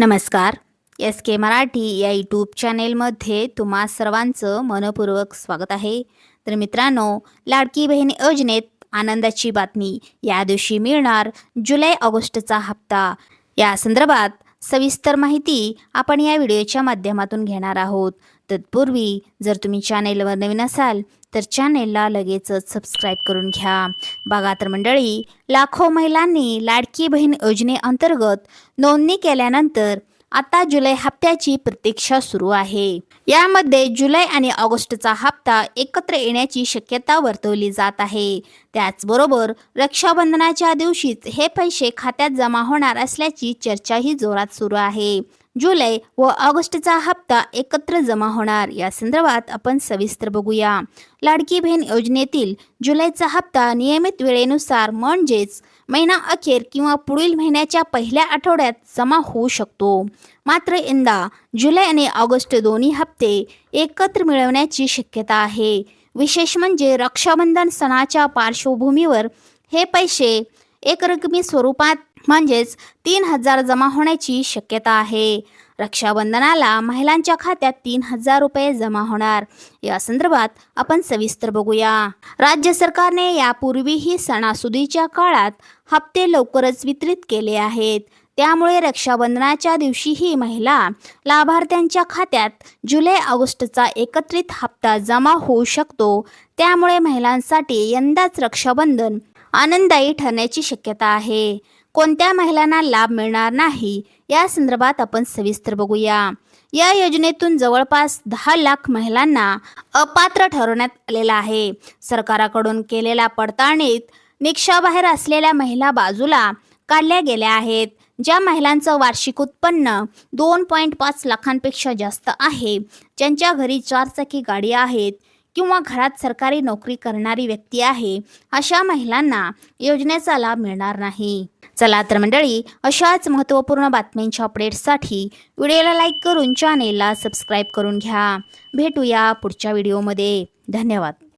नमस्कार. एस के मराठी या यूट्यूब चॅनेलमध्ये तुम्हा सर्वांचं मनपूर्वक स्वागत आहे. तर मित्रांनो लाडकी बहीण योजनेत आनंदाची बातमी या दिवशी मिळणार जुलै ऑगस्टचा हप्ता. या संदर्भात सविस्तर माहिती आपण या व्हिडिओच्या माध्यमातून घेणार आहोत. तत्पूर्वी जर तुम्ही चॅनेलवर नवीन असाल तर चॅनेलला लगेचच सबस्क्राईब करून घ्या. बघा तर मंडळी लाखो महिलांनी लाडकी बहीण योजनेअंतर्गत नोंदणी केल्यानंतर आता जुलै हप्त्याची प्रतीक्षा सुरू आहे. यामध्ये जुलै आणि ऑगस्टचा हप्ता एकत्र येण्याची शक्यता वर्तवली जात आहे. त्याचबरोबर रक्षाबंधनाच्या दिवशीच हे पैसे खात्यात जमा होणार असल्याची चर्चाही जोरात सुरू आहे. जुलै व ऑगस्टचा हप्ता एकत्र जमा होणार. या संदर्भात आपण सविस्तर बघूया. लाडकी बहीण योजनेतील जुलैचा हप्ता नियमित वेळेनुसार म्हणजेच महिना अखेर किंवा पुढील महिन्याच्या पहिल्या आठवड्यात जमा होऊ शकतो. मात्र यंदा जुलै आणि ऑगस्ट दोन्ही हप्ते एकत्र मिळवण्याची शक्यता आहे. विशेष म्हणजे रक्षाबंधन सणाच्या पार्श्वभूमीवर हे पैसे एकरकमी स्वरूपात म्हणजेच तीन हजार जमा होण्याची शक्यता आहे. रक्षाबंधनाला महिलांच्या खात्यात तीन हजार रुपये जमा होणार. या संदर्भात आपण सविस्तर बघूया. राज्य सरकारने यापूर्वीही सणासुदीच्या काळात हप्ते लवकरच वितरित केले आहेत. त्यामुळे रक्षाबंधनाच्या दिवशीही महिला लाभार्थ्यांच्या खात्यात जुलै ऑगस्टचा एकत्रित हप्ता जमा होऊ शकतो. त्यामुळे महिलांसाठी यंदाच रक्षाबंधन आनंददायी ठरण्याची शक्यता आहे. कोणत्या महिलांना लाभ मिळणार नाही? या संदर्भात आपण सविस्तर बघूया. या योजनेतून जवळपास दहा लाख महिलांना अपात्र ठरवण्यात आलेला आहे. सरकाराकडून केलेल्या पडताळणीत निकषाबाहेर असलेल्या महिला बाजूला काढल्या गेल्या आहेत ज्या महिलांचं वार्षिक उत्पन्न दोन पॉईंट पाच लाखांपेक्षा जास्त आहे. ज्यांच्या घरी चारचाकी गाडी आहेत किंवा घरात सरकारी नोकरी करणारी व्यक्ती आहे अशा महिलांना योजनेचा लाभ मिळणार नाही. चला तर मंडळी अशाच महत्त्वपूर्ण बातम्यांच्या अपडेट्ससाठी व्हिडिओला लाईक करून चॅनेलला सबस्क्राईब करून घ्या. भेटूया पुढच्या व्हिडिओमध्ये. धन्यवाद.